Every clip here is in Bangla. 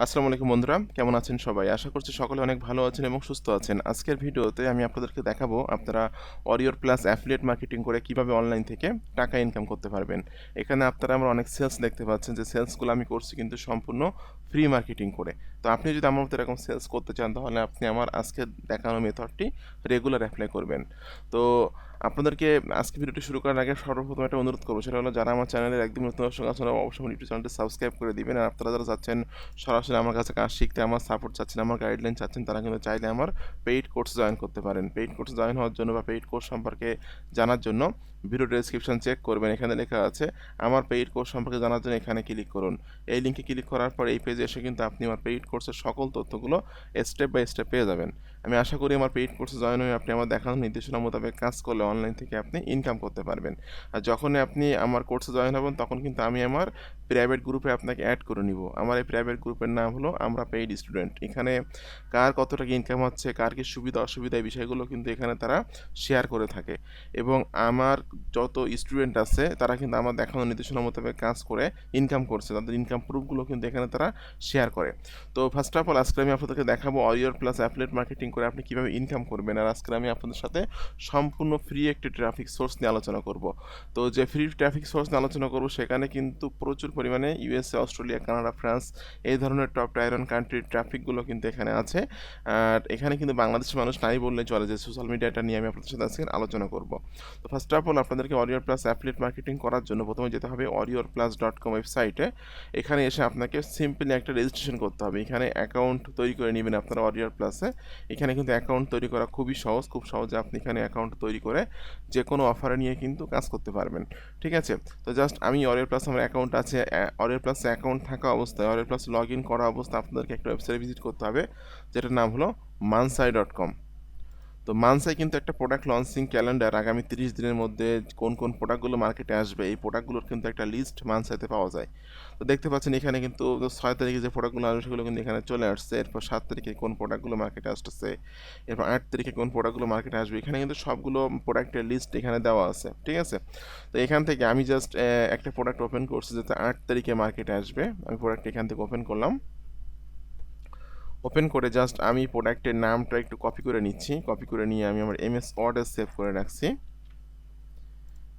আসসালামু আলাইকুম বন্ধুরা, কেমন আছেন সবাই? আশা করছি সকলে অনেক ভালো আছেন এবং সুস্থ আছেন। আজকের ভিডিওতে আমি আপনাদেরকে দেখাবো আপনারা অরিওর প্লাস অ্যাফিলিয়েট মার্কেটিং করে কীভাবে অনলাইন থেকে টাকা ইনকাম করতে পারবেন। এখানে আপনারা আমার অনেক সেলস দেখতে পাচ্ছেন যে সেলসগুলো আমি করছি কিন্তু সম্পূর্ণ ফ্রি মার্কেটিং করে। তো আপনি যদি আমার মতো এরকম সেলস করতে চান, তাহলে আপনি আমার আজকে দেখানো মেথডটি রেগুলার অ্যাপ্লাই করবেন। তো আপনাদেরকে আজকে ভিডিওটি শুরু করার আগে সর্বপ্রথম একটা অনুরোধ করব, সেটা হলো যারা আমার চ্যানেলের একদম নতুন দর্শক আছেন অবশ্যই ইউটিউব চ্যানেলটি সাবস্ক্রাইব করে দিবেন। আর আপনারা যারা যাচ্ছেন সরাসরি আমার কাছে কাজ শিখতে, আমার সাপোর্ট চাচ্ছেন, আমার গাইডলাইন চাচ্ছেন, তারা কিন্তু চাইলে আমার পেইড কোর্স জয়েন করতে পারেন। পেইড কোর্স জয়েন হওয়ার জন্য বা পেইড কোর্স সম্পর্কে জানার জন্য ভিডিও ডেসক্রিপশন চেক করবেন। এখানে লেখা আছে, আমার পেইড কোর্স সম্পর্কে জানার জন্য এখানে ক্লিক করুন। এই লিঙ্কে ক্লিক করার পর এই পেজে এসে কিন্তু আপনি আমার পেইড কোর্সের সকল তথ্যগুলো স্টেপ বাই স্টেপ পেয়ে যাবেন। আমি আশা করি আমার পেইড কোর্সে জয়েন হয়ে আপনি আমার দেখানো নির্দেশনা মোতাবেক কাজ করলে অনলাইন থেকে আপনি ইনকাম করতে পারবেন। আর যখনই আপনি আমার কোর্সে জয়েন হবেন, তখন কিন্তু আমি আমার প্রাইভেট গ্রুপে আপনাকে অ্যাড করে নিব। আমার এই প্রাইভেট গ্রুপের নাম হলো আমরা পেইড স্টুডেন্ট এখানে কার কত টাকা ইনকাম হচ্ছে, কার কি সুবিধা, অসুবিধা, এই বিষয়গুলো কিন্তু এখানে তারা শেয়ার করে থাকে। এবং আমার যত স্টুডেন্ট আছে, তারা কিন্তু আমার দেখানো নির্দেশনা মোতাবেক কাজ করে ইনকাম করছে। তাদের ইনকাম প্রুফগুলো কিন্তু এখানে তারা শেয়ার করে। তো ফার্স্ট অফ অল আজকে আমি আপনাদেরকে দেখাবো অরিয়র প্লাস অ্যাফলেট মার্কেটিং করে আপনি কীভাবে ইনকাম করবেন? আর আজকে আমি আপনাদের সাথে সম্পূর্ণ ফ্রি একটি ট্রাফিক সোর্স নিয়ে আলোচনা করব। তো যে ফ্রি ট্রাফিক সোর্স নিয়ে আলোচনা করব, সেখানে কিন্তু প্রচুর পরিমাণে ইউএসএ অস্ট্রেলিয়া কানাডা ফ্রান্স এই ধরনের টপ টায়ারন কান্ট্রির ট্রাফিকগুলো কিন্তু এখানে আছে। আর এখানে কিন্তু বাংলাদেশের মানুষ নাই বললে চলে যে সোশ্যাল মিডিয়াটা নিয়ে আমি আপনাদের সাথে আজকে আলোচনা করব। তো ফার্স্ট অফ অল আপনাদেরকে অরিয়র প্লাস অ্যাফিলিয়েট মার্কেটিং করার জন্য প্রথমে যেতে হবে অরিয়র প্লাস ডট কম ওয়েবসাইটে এখানে এসে আপনাকে সিম্পলি একটা রেজিস্ট্রেশন করতে হবে। এখানে অ্যাকাউন্ট তৈরি করে নেবেন আপনারা অরিয়র প্লাসে এখানে কিন্তু অ্যাকাউন্ট তৈরি করা খুবই সহজ, খুব সহজে আপনি এখানে অ্যাকাউন্ট তৈরি করে যে কোনো অফারে নিয়ে কিন্তু কাজ করতে পারবেন। ঠিক আছে? তো জাস্ট আমি অরের প্লাস আমার অ্যাকাউন্ট আছে অরের প্লাস অ্যাকাউন্ট থাকা অবস্থায় অরের প্লাস লগ ইন করা অবস্থায় আপনাদেরকে একটা ওয়েবসাইট ভিজিট করতে হবে, যেটার নাম হলো মানসাই ডট কম তো মানসাই কিন্তু একটা প্রোডাক্ট লঞ্চিং ক্যালেন্ডার আগামী তিরিশ দিনের মধ্যে কোন কোন প্রোডাক্টগুলো মার্কেটে আসবে, এই প্রোডাক্টগুলোর কিন্তু একটা লিস্ট মানসাইতে পাওয়া যায়। তো দেখতে পাচ্ছেন এখানে কিন্তু ছয় তারিখে যে প্রোডাক্টগুলো আসবে সেগুলো কিন্তু এখানে চলে আসছে, এরপর সাত তারিখে কোন প্রোডাক্টগুলো মার্কেটে আসতেছে, এরপর আট তারিখে কোন প্রোডাক্টগুলো মার্কেটে আসবে, এখানে কিন্তু সবগুলো প্রোডাক্টের লিস্ট এখানে দেওয়া আছে, ঠিক আছে? তো এখান থেকে আমি জাস্ট একটা প্রোডাক্ট ওপেন করছি যাতে আট তারিখে মার্কেটে আসবে, আমি প্রোডাক্ট এখান থেকে ওপেন করলাম। ওপেন করে জাস্ট আমি প্রোডাক্টের নামটা একটু কপি করে নিচ্ছি। কপি করে নিয়ে আমি আমার এম এস ওয়ার্ডে সেভ করে রাখছি।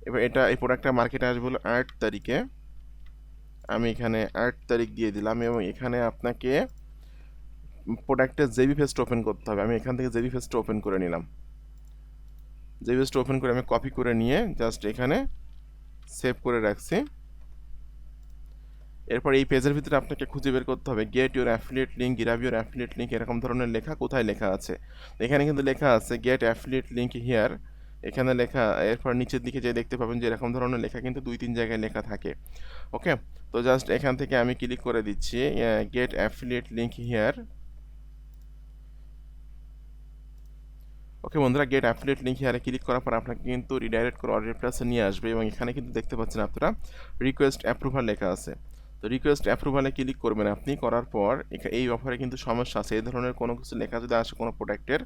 এবার এটা, এই প্রোডাক্টটা মার্কেটে আসবে হলো আট তারিখে। আমি এখানে আট তারিখ দিয়ে দিলাম এবং এখানে আপনাকে প্রোডাক্টের জেবি ফেসটা ওপেন করতে হবে। আমি এখান থেকে জেবি ফেসটা ওপেন করে নিলাম। জেবি ফেসটা ওপেন করে আমি কপি করে নিয়ে জাস্ট এখানে সেভ করে রাখছি। এরপর এই পেজের ভিতরে আপনাকে খুঁজে বের করতে হবে get your affiliate link grab your affiliate link এরকম ধরনের লেখা কোথায় লেখা আছে? এখানে কিন্তু লেখা আছে গেট অ্যাফিলিয়েট লিঙ্ক হিয়ার এখানে লেখা, এরপর নিচের দিকে যে দেখতে পাবেন যে এরকম ধরনের লেখা কিন্তু দুই তিন জায়গায় লেখা থাকে। ওকে তো জাস্ট এখান থেকে আমি ক্লিক করে দিচ্ছি get affiliate link here okay বন্ধুরা গেট অ্যাফিলিয়েট লিঙ্ক হিয়ারে ক্লিক করার পর আপনাকে কিন্তু রিডাইরেক্ট করে অর্ডার প্লাসে নিয়ে আসবে এবং এখানে কিন্তু দেখতে পাচ্ছেন আপনারা রিকোয়েস্ট অ্যাপ্রুভাল লেখা আছে। তো রিকোয়েস্ট অ্যাপ্রুভালে ক্লিক করবেন। আপনি করার পর এই অফারে কিন্তু সমস্যা আছে। এই ধরনের কোনো কিছু লেখা যদি আসে কোনো প্রোডাক্টের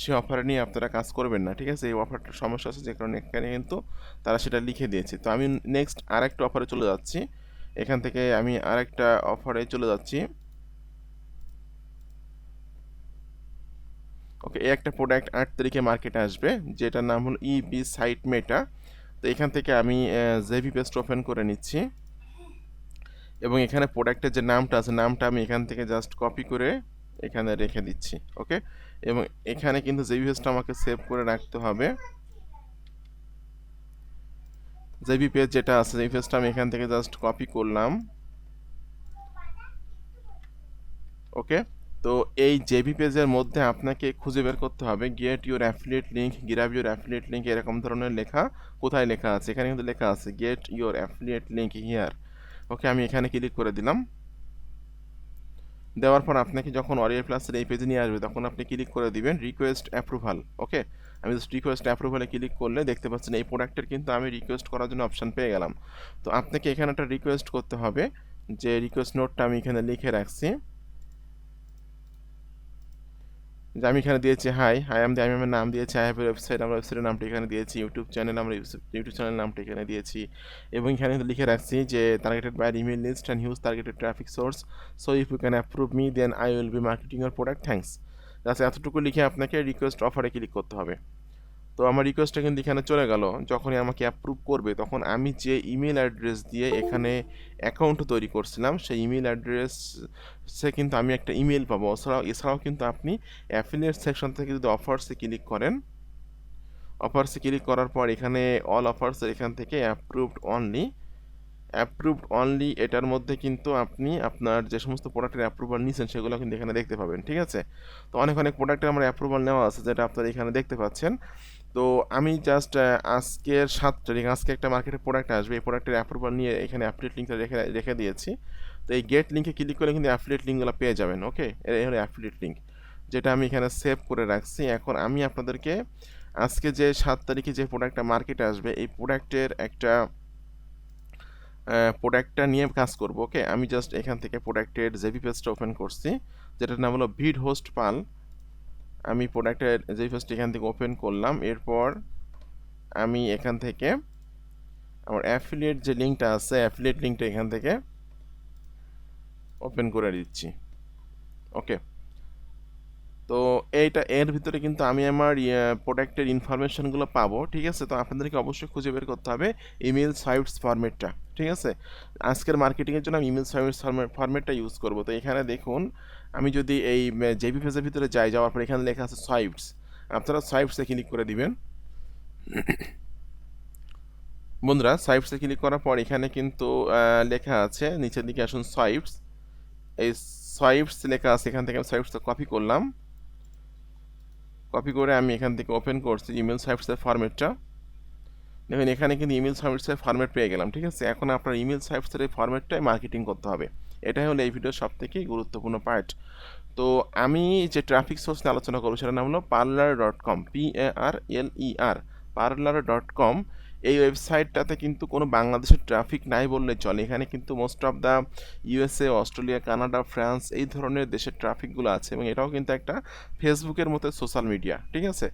সে অফারে নিয়ে আপনারা কাজ করবেন না, ঠিক আছে? এই অফারটার সমস্যা আছে যে কারণে এখানে কিন্তু তারা সেটা লিখে দিয়েছে। তো আমি নেক্সট আরেকটা অফারে চলে যাচ্ছি। এখান থেকে আমি আরেকটা অফারে চলে যাচ্ছি। ওকে, এই একটা প্রোডাক্ট আট তারিখে মার্কেটে আসবে, যেটার নাম হলো ইবি সাইট মেটা তো এখান থেকে আমি জেভি পেস্ট ওপেন করে নিচ্ছি। এবং এখানে প্রোডাক্টের যে নামটা আছে, নামটা আমি এখান থেকে জাস্ট কপি করে এখানে রেখে দিচ্ছি ওকে এবং এখানে কিন্তু পেজটা আমাকে সেভ করে রাখতে হবে জেবি পেজ যেটা আছে পেজটা আমি এখান থেকে জাস্ট কপি করলাম ওকে তো এই জেবি পেজের মধ্যে আপনাকে খুঁজে বের করতে হবে get your affiliate link grab your affiliate link এরকম ধরনের লেখা কোথায় লেখা আছে? এখানে কিন্তু লেখা আছে get your affiliate link here okay, আমি এখানে ক্লিক করে দিলাম। দেওয়ার পর আপনাকে যখন অরিয়ার প্লাসের এই পেজে নিয়ে আসবে, তখন আপনি ক্লিক করে দিবেন রিকোয়েস্ট অ্যাপ্রুভাল ওকে? আমি জাস্ট রিকোয়েস্ট অ্যাপ্রুভালে ক্লিক করলে দেখতে পাচ্ছেন এই প্রোডাক্টের কিন্তু আমি রিকোয়েস্ট করার জন্য অপশান পেয়ে গেলাম। তো আপনাকে এখানে একটা রিকোয়েস্ট করতে হবে যে রিকোয়েস্ট নোটটা আমি এখানে লিখে রাখছি। যে আমি এখানে দিয়েছি হাই হাই আমি আমি আমার নাম দিয়েছি আই হ্যাভের ওয়েবসাইট আমার ওয়েবসাইটের নামটি এখানে দিয়েছি ইউটিউব চ্যানেল আমরা ইউটিউব চ্যানেল নামটি এখানে দিয়েছি এবং এখানে লিখে রাখছি যে targeted buy email list and huge targeted traffic source so if you can approve me then I will be marketing your product thanks just এতটুকু লিখে আপনাকে রিকোয়েস্ট অফারে ক্লিক করতে হবে। তো আমার রিকোয়েস্টটা কিন্তু এখানে চলে গেল। যখনই আমাকে অ্যাপ্রুভ করবে, তখন আমি যে ইমেল অ্যাড্রেস দিয়ে এখানে অ্যাকাউন্ট তৈরি করছিলাম, সেই ইমেল অ্যাড্রেসে কিন্তু আমি একটা ইমেল পাবো। এছাড়াও এছাড়াও কিন্তু আপনি অ্যাফিলিয়েট সেকশন থেকে যদি অফার্সে ক্লিক করেন অফার্সে ক্লিক করার পর এখানে অল অফার্স এখান থেকে অ্যাপ্রুভড অনলি অ্যাপ্রুভড অনলি এটার মধ্যে কিন্তু আপনি আপনার যে সমস্ত প্রোডাক্টের অ্যাপ্রুভাল নিয়েছেন সেগুলো কিন্তু এখানে দেখতে পাবেন, ঠিক আছে? তো অনেক অনেক প্রোডাক্টের আমার অ্যাপ্রুভাল নেওয়া আছে, যেটা আপনারা এখানে দেখতে পাচ্ছেন। তো আমি জাস্ট আজকের সাত তারিখ, আজকে একটা মার্কেটে প্রোডাক্ট আসবে। এই প্রোডাক্টের অ্যাপ্রুভাল নিয়ে এখানে অ্যাফিলিয়েট লিঙ্কটা রেখে রেখে দিয়েছি। তো এই গেট লিঙ্কে ক্লিক করলে কিন্তু অ্যাফিলিয়েট লিঙ্কগুলো পেয়ে যাবেন ওকে এই হলো অ্যাফিলিয়েট লিঙ্ক যেটা আমি এখানে সেভ করে রাখছি। এখন আমি আপনাদেরকে আজকে যে সাত তারিখে যে প্রোডাক্টটা মার্কেটে আসবে, এই প্রোডাক্টের একটা প্রোডাক্টটা নিয়ে কাজ করব ওকে আমি জাস্ট এখান থেকে প্রোডাক্টের জেবি পেজটা ওপেন করছি, যেটার নাম হলো ভিড হোস্ট পাল আমি প্রোডাক্টের যেই ফার্স্ট এখান থেকে ওপেন করলাম, এরপর আমি এখান থেকে আমার অ্যাফিলিয়েট যে লিঙ্কটা আছে অ্যাফিলিয়েট লিঙ্কটা এখান থেকে ওপেন করে দিচ্ছি। ওকে তো এইটা, এর ভিতরে কিন্তু আমি আমার প্রোডাক্টের ইনফরমেশনগুলো পাবো, ঠিক আছে? তো আপনাদেরকে অবশ্যই খুঁজে বের করতে হবে ইমেল সাইটস ফরম্যাটটা ঠিক আছে? আজকের মার্কেটিংয়ের জন্য আমি ইমেল সাইটস ফরম্যাটটা ইউজ করব। তো এখানে দেখুন, আমি যদি এই জেবি ফেজের ভিতরে যাই, যাওয়ার পর এখানে লেখা আছে সাইটস আপনারা সাইটসে ক্লিক করে দিবেন। বন্ধুরা সাইটসে ক্লিক করার পর এখানে কিন্তু লেখা আছে, নিচের দিকে আসুন সাইটস এই সাইটস লেখা আছে, এখান থেকে আমি সাইটসটা কপি করলাম। কপি করে আমি এখান থেকে ওপেন করছি ইমেল সার্ভিসের ফরম্যাটটা দেখুন, এখানে কিন্তু ইমেল সার্ভিসের ফরম্যাট পেয়ে গেলাম, ঠিক আছে? এখন আপনার ইমেল সার্ভিসের এই ফরম্যাটটাই মার্কেটিং করতে হবে। এটাই হলো এই ভিডিওর সব থেকে গুরুত্বপূর্ণ পার্ট তো আমি যে ট্রাফিক সোর্স নিয়ে আলোচনা করব সেটার নাম হলো Parler dot com P A R L E R Parler dot com এই ওয়েবসাইটটাতে কিন্তু কোনো বাংলাদেশের ট্রাফিক নাই বললে চলে। এখানে কিন্তু most of the USA Australia Canada France এই ধরনের দেশের ট্রাফিকগুলো আছে এবং এটাও কিন্তু একটা ফেসবুকের মতো সোশ্যাল মিডিয়া ঠিক আছে?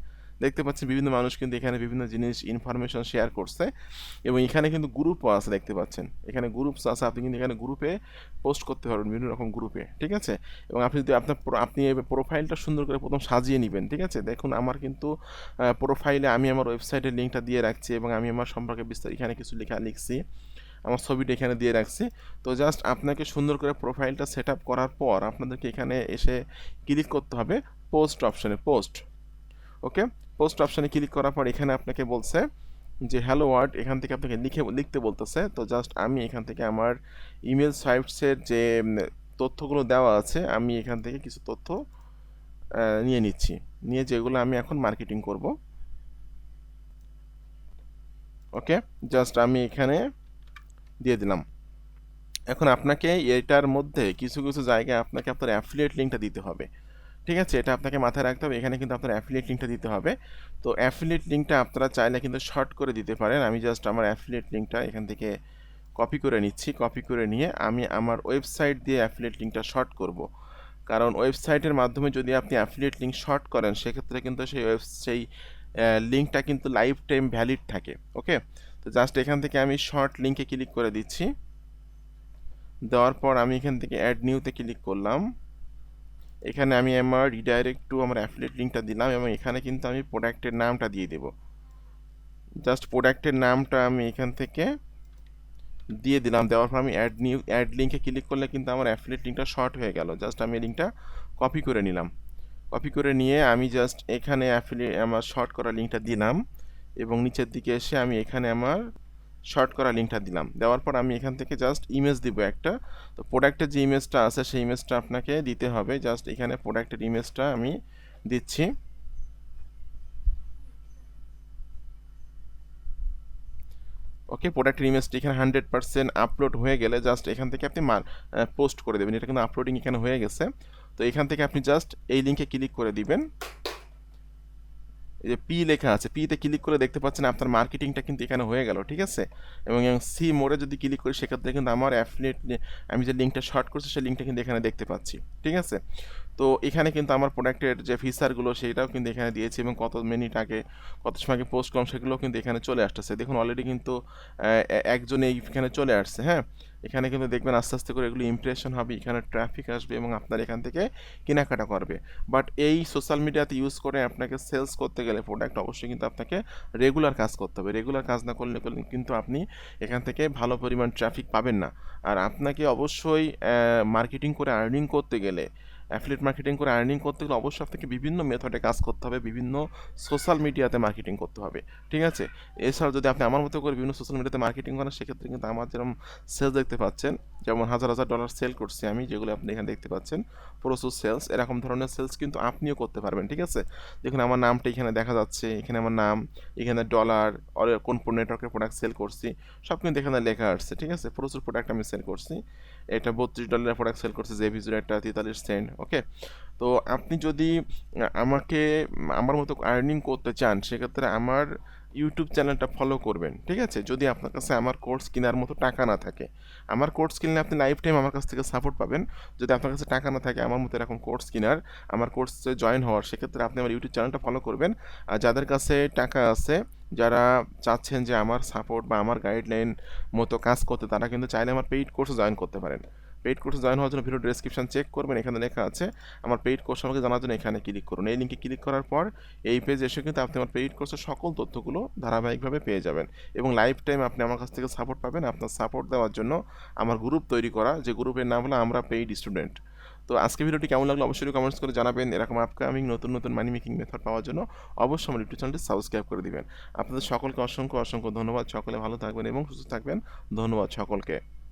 দেখতে পাচ্ছি বিভিন্ন মানুষ কিন্তু এখানে বিভিন্ন জিনিস ইনফরমেশন শেয়ার করছে এবং এখানে কিন্তু গ্রুপও আছে দেখতে পাচ্ছেন। এখানে গ্রুপস আছে, আপনি কিন্তু এখানে গ্রুপে পোস্ট করতে পারবেন বিভিন্ন রকম গ্রুপে ঠিক আছে? এবং আপনি যদি আপনার আপনি প্রোফাইলটা সুন্দর করে প্রথম সাজিয়ে নেবেন, ঠিক আছে? দেখুন আমার কিন্তু প্রোফাইলে আমি আমার ওয়েবসাইটের লিঙ্কটা দিয়ে রাখছি এবং আমি আমার সম্পর্কে বিস্তারিত এখানে কিছু লেখা লিখছি, আমার ছবিটা এখানে দিয়ে রাখছি। তো জাস্ট আপনাকে সুন্দর করে প্রোফাইলটা সেট আপ করার পর আপনাদেরকে এখানে এসে ক্লিক করতে হবে পোস্ট অপশানে পোস্ট ওকে? পোস্ট অপশানে ক্লিক করার পর এখানে আপনাকে বলছে যে হ্যালো ওয়ার্ড এখান থেকে আপনাকে লিখে, লিখতে বলতেছে। তো জাস্ট আমি এখান থেকে আমার ইমেল সাইটসের যে তথ্যগুলো দেওয়া আছে, আমি এখান থেকে কিছু তথ্য নিয়ে নিচ্ছি। নিয়ে যেগুলো আমি এখন মার্কেটিং করব। ওকে? জাস্ট আমি এখানে দিয়ে দিলাম। এখন আপনাকে এটার মধ্যে কিছু কিছু জায়গায় আপনাকে আপনার অ্যাফিলিয়েট লিঙ্কটা দিতে হবে। ঠিক আছে? এটা আপনাকে মাথায় রাখতে হবে। এখানে কিন্তু আপনার অ্যাফিলিয়েট লিঙ্কটা দিতে হবে। তো অ্যাফিলিয়েট লিঙ্কটা আপনারা চাইলে কিন্তু শর্ট করে দিতে পারেন। আমি জাস্ট আমার অ্যাফিলিয়েট লিঙ্কটা এখান থেকে কপি করে নিচ্ছি। কপি করে নিয়ে আমি আমার ওয়েবসাইট দিয়ে অ্যাফিলিয়েট লিঙ্কটা শর্ট করব। কারণ ওয়েবসাইটের মাধ্যমে যদি আপনি অ্যাফিলিয়েট লিঙ্ক শর্ট করেন, সেক্ষেত্রে কিন্তু সেই ওয়েব সেই লিঙ্কটা কিন্তু লাইফ টাইম ভ্যালিড থাকে। ওকে? তো জাস্ট এখান থেকে আমি শর্ট লিঙ্কে ক্লিক করে দিচ্ছি। দেওয়ার পর আমি এখান থেকে অ্যাড নিউতে ক্লিক করলাম। এখানে আমি আমার রিডাইরেক্ট টু আমার অ্যাফিলেট লিঙ্কটা দিলাম এবং এখানে কিন্তু আমি প্রোডাক্টের নামটা দিয়ে দেব। জাস্ট প্রোডাক্টের নামটা আমি এখান থেকে দিয়ে দিলাম। দেওয়ার পর আমি অ্যাড নিউ অ্যাড লিঙ্কে ক্লিক করলে কিন্তু আমার অ্যাফিলেট লিঙ্কটা শর্ট হয়ে গেল। জাস্ট আমি লিঙ্কটা কপি করে নিলাম। কপি করে নিয়ে আমি জাস্ট এখানে অ্যাফিলিয়েট আমার শর্ট করা লিঙ্কটা দিলাম এবং নিচের দিকে এসে আমি এখানে আমার শর্ট করা লিঙ্কটা দিলাম। দেওয়ার পর আমি এখান থেকে জাস্ট ইমেজ দিব একটা। তো প্রোডাক্টের যে ইমেজটা আছে, সেই ইমেজটা আপনাকে দিতে হবে। জাস্ট এখানে প্রোডাক্টের ইমেজটা আমি দিচ্ছি। ওকে প্রোডাক্টের ইমেজটি এখানে হান্ড্রেড পার্সেন্ট আপলোড হয়ে গেলে জাস্ট এখান থেকে আপনি মার পোস্ট করে দেবেন। এটা কিন্তু আপলোডিং এখানে হয়ে গেছে। তো এখান থেকে আপনি জাস্ট এই লিঙ্কে ক্লিক করে দিবেন। এই যে পি লেখা আছে পিতে ক্লিক করে দেখতে পাচ্ছেন আপনার মার্কেটিংটা কিন্তু এখানে হয়ে গেল, ঠিক আছে? এবং সি মোড়ে যদি ক্লিক করি, সেক্ষেত্রে কিন্তু আমার অ্যাফিলিয়েট আমি যে লিঙ্কটা শর্ট করছি, সেই লিঙ্কটা কিন্তু এখানে দেখতে পাচ্ছি, ঠিক আছে? তো এখানে কিন্তু আমার প্রোডাক্টের যে ফিচারগুলো সেইটাও কিন্তু এখানে দিয়েছি এবং কত মিনিট আগে, কত সময় আগে পোস্ট করলাম সেগুলো কিন্তু এখানে চলে আসতেছে। দেখুন অলরেডি কিন্তু একজন এইখানে চলে আসছে হ্যাঁ? এখানে কিন্তু দেখবেন আস্তে আস্তে করে এগুলো ইমপ্রেশন হবে, এখানে ট্রাফিক আসবে এবং আপনার এখান থেকে কেনাকাটা করবে। বাট এই সোশ্যাল মিডিয়াতে ইউজ করে আপনাকে সেলস করতে গেলে প্রোডাক্ট অবশ্যই কিন্তু আপনাকে রেগুলার কাজ করতে হবে। রেগুলার কাজ না করলে কিন্তু আপনি এখান থেকে ভালো পরিমাণ ট্রাফিক পাবেন না। আর আপনাকে অবশ্যই মার্কেটিং করে আর্নিং করতে গেলে অ্যাফিলিয়েট মার্কেটিং করে আর্নিং করতে গেলে অবশ্যই আপনাকে বিভিন্ন মেথডে কাজ করতে হবে, বিভিন্ন সোশ্যাল মিডিয়াতে মার্কেটিং করতে হবে, ঠিক আছে? এছাড়া যদি আপনি আমার মতো করে বিভিন্ন সোশ্যাল মিডিয়াতে মার্কেটিং করেন, সেক্ষেত্রে কিন্তু আমার যেরকম সেলস দেখতে পাচ্ছেন, যেমন হাজার হাজার ডলার সেল করছি আমি, যেগুলো আপনি এখানে দেখতে পাচ্ছেন, প্রচুর সেলস এরকম ধরনের সেলস কিন্তু আপনিও করতে পারবেন, ঠিক আছে? দেখুন আমার নামটা এখানে দেখা যাচ্ছে, এখানে আমার নাম, এখানে ডলার কোন নেটওয়ার্কের প্রোডাক্ট সেল করছি, সব কিন্তু এখানে লেখা আসছে ঠিক আছে? প্রচুর প্রোডাক্ট আমি সেল করছি। এটা বত্রিশ ডলারের প্রোডাক্ট সেল করছে, যে ভিজুর একটা তেতাল্লিশ সেন্ট ওকে তো আপনি যদি আমাকে, আমার মতো আর্নিং করতে চান, সেক্ষেত্রে আমার ইউটিউব চ্যানেলটা ফলো করবেন, ঠিক আছে? যদি আপনার কাছে আমার কোর্স কেনার মতো টাকা না থাকে। আমার কোর্স কিনলে আপনি লাইফ টাইম আমার কাছ থেকে সাপোর্ট পাবেন। যদি আপনার কাছে টাকা না থাকে, আমার মতো এরকম কোর্স কেনার, আমার কোর্সে জয়েন হওয়ার, সেক্ষেত্রে আপনি আমার ইউটিউব চ্যানেলটা ফলো করবেন। আর যাদের কাছে টাকা আছে, যারা চাচ্ছেন যে আমার সাপোর্ট বা আমার গাইডলাইন মতো কাজ করতে, তারা কিন্তু চাইলে আমার পেইড কোর্সে জয়েন করতে পারেন। পেইড কোর্সে জয়েন হওয়ার জন্য ভিডিও ডেসক্রিপশন চেক করবেন, এখানে লেখা আছে আমার পেইড কোর্স আমাকে জানার জন্য এখানে ক্লিক করুন। এই লিঙ্কে ক্লিক করার পর এই পেজ এসে কিন্তু আপনি আমার পেইড কোর্সের সকল তথ্যগুলো ধারাবাহিকভাবে পেয়ে যাবেন এবং লাইফ টাইম আপনি আমার কাছ থেকে সাপোর্ট পাবেন, আপনার সাপোর্ট দেওয়ার জন্য আমার গ্রুপ তৈরি করা, যে গ্রুপের নাম হলো আমরা পেইড স্টুডেন্ট তো আজকে ভিডিওটি কেমন লাগল অবশ্যই কমেন্টস করে জানাবেন। এরকম আপকামিং নতুন নতুন মানি মেকিং মেথড পাওয়ার জন্য অবশ্যই আমার ইউটিউব চ্যানেলটি সাবস্ক্রাইব করে দিবেন। আপনাদের সকলকে অসংখ্য অসংখ্য ধন্যবাদ। সকলে ভালো থাকবেন এবং সুস্থ থাকবেন। ধন্যবাদ সকলকে।